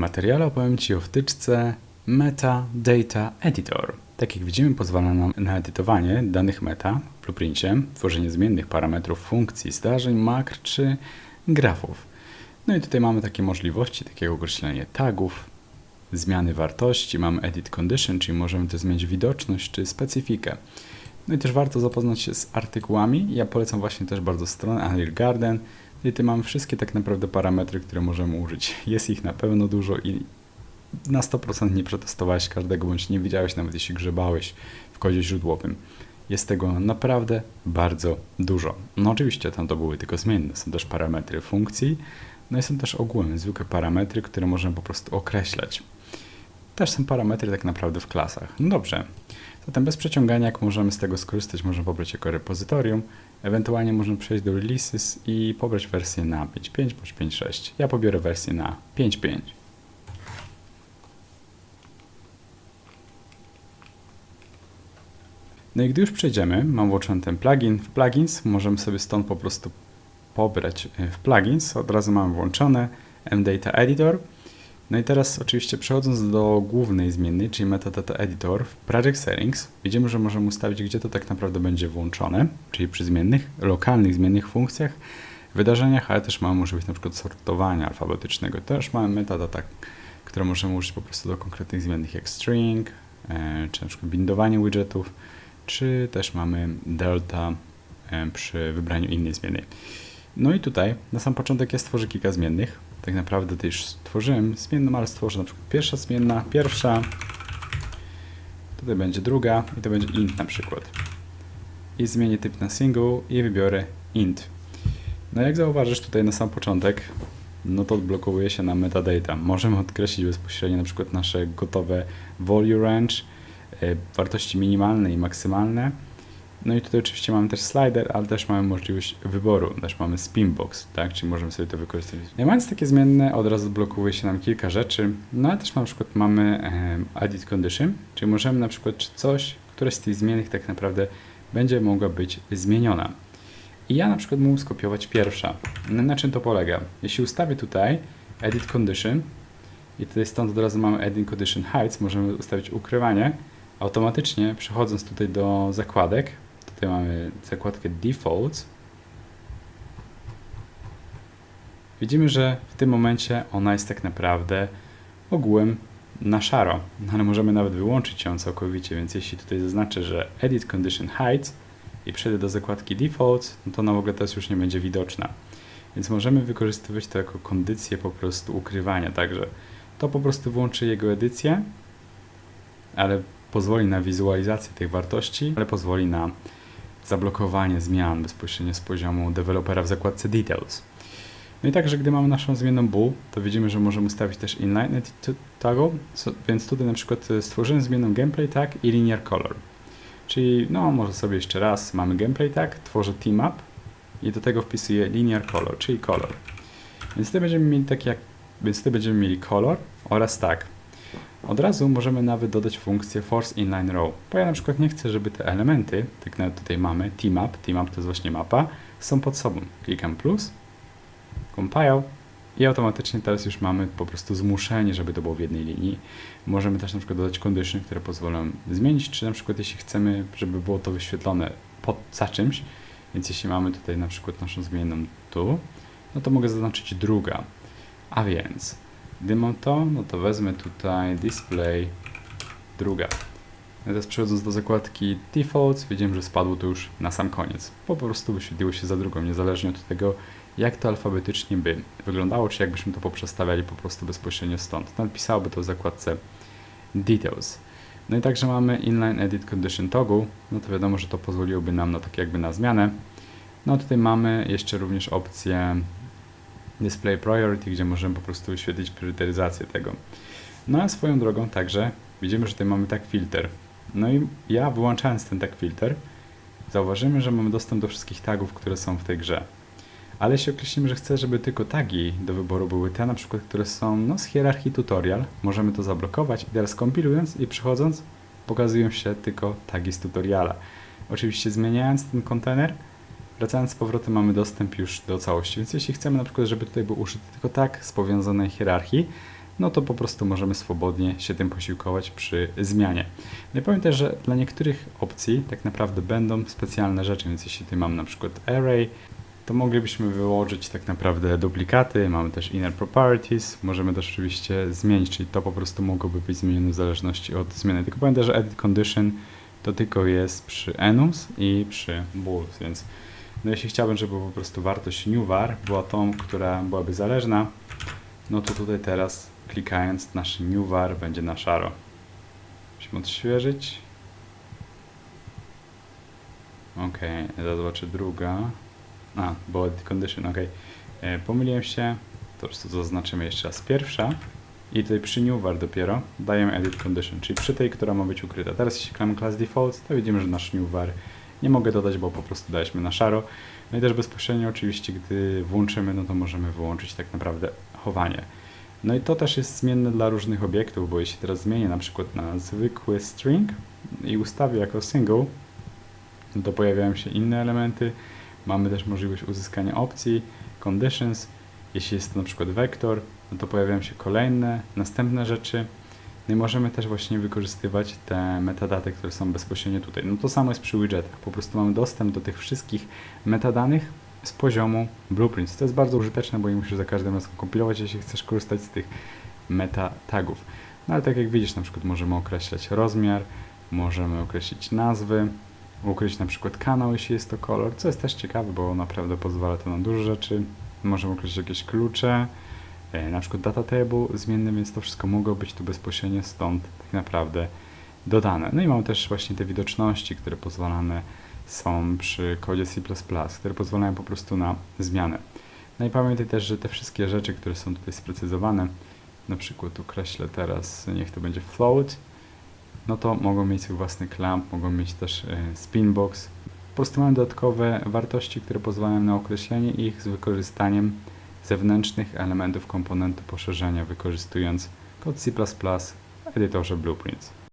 materiale opowiem Ci o wtyczce Metadata Editor. Tak jak widzimy, pozwala nam na edytowanie danych meta w blueprincie, tworzenie zmiennych parametrów funkcji, zdarzeń, makr czy grafów. No i tutaj mamy takie możliwości, takie jak określenie tagów, zmiany wartości, mamy edit condition, czyli możemy też zmienić widoczność czy specyfikę. No i też warto zapoznać się z artykułami. Ja polecam właśnie też bardzo stronę Unreal Garden. I tutaj mamy wszystkie tak naprawdę parametry, które możemy użyć. Jest ich na pewno dużo i na 100% nie przetestowałeś każdego, bądź nie widziałeś nawet jeśli grzebałeś w kodzie źródłowym. Jest tego naprawdę bardzo dużo. No oczywiście tam to były tylko zmienne, są też parametry funkcji, no i są też ogólne, zwykłe parametry, które możemy po prostu określać. Też są parametry tak naprawdę w klasach. No dobrze, zatem bez przeciągania, jak możemy z tego skorzystać, możemy pobrać jako repozytorium, ewentualnie możemy przejść do releases i pobrać wersję na 5.5 bądź 5.6. Ja pobiorę wersję na 5.5. No i gdy już przejdziemy, mam włączony ten plugin w plugins, możemy sobie stąd po prostu pobrać e, w plugins, od razu mamy włączone mData Editor. No i teraz oczywiście przechodząc do głównej zmiennej, czyli Metadata Editor w Project Settings, widzimy, że możemy ustawić, gdzie to tak naprawdę będzie włączone, czyli przy zmiennych, lokalnych zmiennych funkcjach, wydarzeniach, ale też mamy możliwość na przykład sortowania alfabetycznego. Też mamy metadata, które możemy użyć po prostu do konkretnych zmiennych jak string, e, czy na przykład bindowanie widgetów, czy też mamy delta e, przy wybraniu innej zmiennej. No i tutaj na sam początek ja stworzę kilka zmiennych. Tak naprawdę to już stworzyłem zmienną, ale stworzę na przykład pierwsza zmienna, pierwsza, tutaj będzie druga i to będzie int na przykład. I zmienię typ na single i wybiorę int. No jak zauważysz tutaj na sam początek, no to odblokowuje się na metadata. Możemy odkreślić bezpośrednio na przykład nasze gotowe value range, e, wartości minimalne i maksymalne. No i tutaj oczywiście mamy też slider, ale też mamy możliwość wyboru, też mamy spinbox, tak, czyli możemy sobie to wykorzystać. Mając takie zmienne, od razu blokuje się nam kilka rzeczy, no ale też na przykład mamy edit condition, czyli możemy na przykład czy coś, któreś z tych zmiennych tak naprawdę będzie mogła być zmieniona. I ja na przykład mógł skopiować pierwsza. No, na czym to polega? Jeśli ustawię tutaj edit condition i tutaj stąd od razu mamy edit condition heights, możemy ustawić ukrywanie, automatycznie przechodząc tutaj do zakładek, tutaj mamy zakładkę defaults, widzimy, że w tym momencie ona jest tak naprawdę ogółem na szaro, no, ale możemy nawet wyłączyć ją całkowicie, więc jeśli tutaj zaznaczę, że edit condition heights i przejdę do zakładki defaults, no to ona w ogóle teraz już nie będzie widoczna. Więc możemy wykorzystywać to jako kondycję po prostu ukrywania, także to po prostu włączy jego edycję, ale pozwoli na wizualizację tych wartości, ale pozwoli na zablokowanie zmian bezpośrednio z poziomu dewelopera w zakładce Details. No i także, gdy mamy naszą zmienną bool, to widzimy, że możemy ustawić też inline so, więc tutaj na przykład e, stworzyłem zmienną gameplay tag i linear color. Czyli, no może sobie jeszcze raz, mamy gameplay tag, tworzę team up i do tego wpisuję linear color, czyli color. Więc tutaj będziemy mieli tak jak, więc tutaj będziemy mieli color oraz tag. Od razu możemy nawet dodać funkcję force inline row, bo ja na przykład nie chcę, żeby te elementy, tak nawet tutaj mamy team up, team up to jest właśnie mapa, są pod sobą. Klikam plus, compile i automatycznie teraz już mamy po prostu zmuszenie, żeby to było w jednej linii. Możemy też na przykład dodać condition, które pozwolą zmienić, czy na przykład jeśli chcemy, żeby było to wyświetlone pod, za czymś, więc jeśli mamy tutaj na przykład naszą zmienną tu, no to mogę zaznaczyć druga. A więc, gdy mam to, no to wezmę tutaj display druga. Teraz przechodząc do zakładki defaults, widzimy, że spadło to już na sam koniec. Po prostu wyświetliło się za drugą, niezależnie od tego, jak to alfabetycznie by wyglądało, czy jakbyśmy to poprzestawiali po prostu bezpośrednio stąd. Napisałoby to w zakładce details. No i także mamy inline edit condition toggle, no to wiadomo, że to pozwoliłoby nam na tak jakby na zmianę. No tutaj mamy jeszcze również opcję display priority, gdzie możemy po prostu wyświetlić priorytetyzację tego. No a swoją drogą także widzimy, że tutaj mamy tak filter. No i ja wyłączając ten tak filter, zauważymy, że mamy dostęp do wszystkich tagów, które są w tej grze. Ale jeśli określimy, że chcę, żeby tylko tagi do wyboru były te na przykład, które są no, z hierarchii tutorial, możemy to zablokować i teraz kompilując i przechodząc, pokazują się tylko tagi z tutoriala. Oczywiście zmieniając ten kontener, wracając z powrotem mamy dostęp już do całości, więc jeśli chcemy na przykład, żeby tutaj był użyty tylko tag z powiązanej hierarchii, no to po prostu możemy swobodnie się tym posiłkować przy zmianie. No i też, że dla niektórych opcji tak naprawdę będą specjalne rzeczy, więc jeśli tutaj mam na przykład array, to moglibyśmy wyłożyć tak naprawdę duplikaty, mamy też inner properties, możemy też oczywiście zmienić, czyli to po prostu mogłoby być zmienione w zależności od zmiany. Tylko pamiętaj, że edit condition to tylko jest przy enums i przy bulls, więc no jeśli chciałbym, żeby po prostu wartość new var była tą, która byłaby zależna, no to tutaj teraz klikając nasz new var będzie na szaro. Musimy odświeżyć. Ok, zobaczę druga. A, bo edit condition, ok. E, pomyliłem się, to po prostu zaznaczymy jeszcze raz. Pierwsza i tutaj przy new var dopiero dajemy edit condition, czyli przy tej, która ma być ukryta. Teraz jeśli klikamy class default, to widzimy, że nasz new var nie mogę dodać, bo po prostu daliśmy na szaro. No i też bezpośrednio oczywiście, gdy włączymy, no to możemy wyłączyć tak naprawdę chowanie. No i to też jest zmienne dla różnych obiektów, bo jeśli teraz zmienię na przykład na zwykły string i ustawię jako single, no to pojawiają się inne elementy. Mamy też możliwość uzyskania opcji, conditions. Jeśli jest to na przykład vektor, no to pojawiają się kolejne, następne rzeczy. No i możemy też właśnie wykorzystywać te metadaty, które są bezpośrednio tutaj. No to samo jest przy widgetach. Po prostu mamy dostęp do tych wszystkich metadanych z poziomu blueprints. To jest bardzo użyteczne, bo nie musisz za każdym razem kompilować, jeśli chcesz korzystać z tych meta tagów. No ale tak jak widzisz, na przykład możemy określać rozmiar, możemy określić nazwy, ukryć na przykład kanał, jeśli jest to kolor, co jest też ciekawe, bo naprawdę pozwala to na dużo rzeczy. Możemy określić jakieś klucze, na przykład data table zmienny, więc to wszystko mogło być tu bezpośrednio stąd tak naprawdę dodane. No i mamy też właśnie te widoczności, które pozwalane są przy kodzie C++, które pozwalają po prostu na zmianę. No i pamiętaj też, że te wszystkie rzeczy, które są tutaj sprecyzowane, na przykład ukreślę teraz, niech to będzie float, no to mogą mieć swój własny clamp, mogą mieć też e, spinbox. Po prostu mamy dodatkowe wartości, które pozwalają na określenie ich z wykorzystaniem zewnętrznych elementów komponentu poszerzenia, wykorzystując kod C++ w edytorze Blueprints.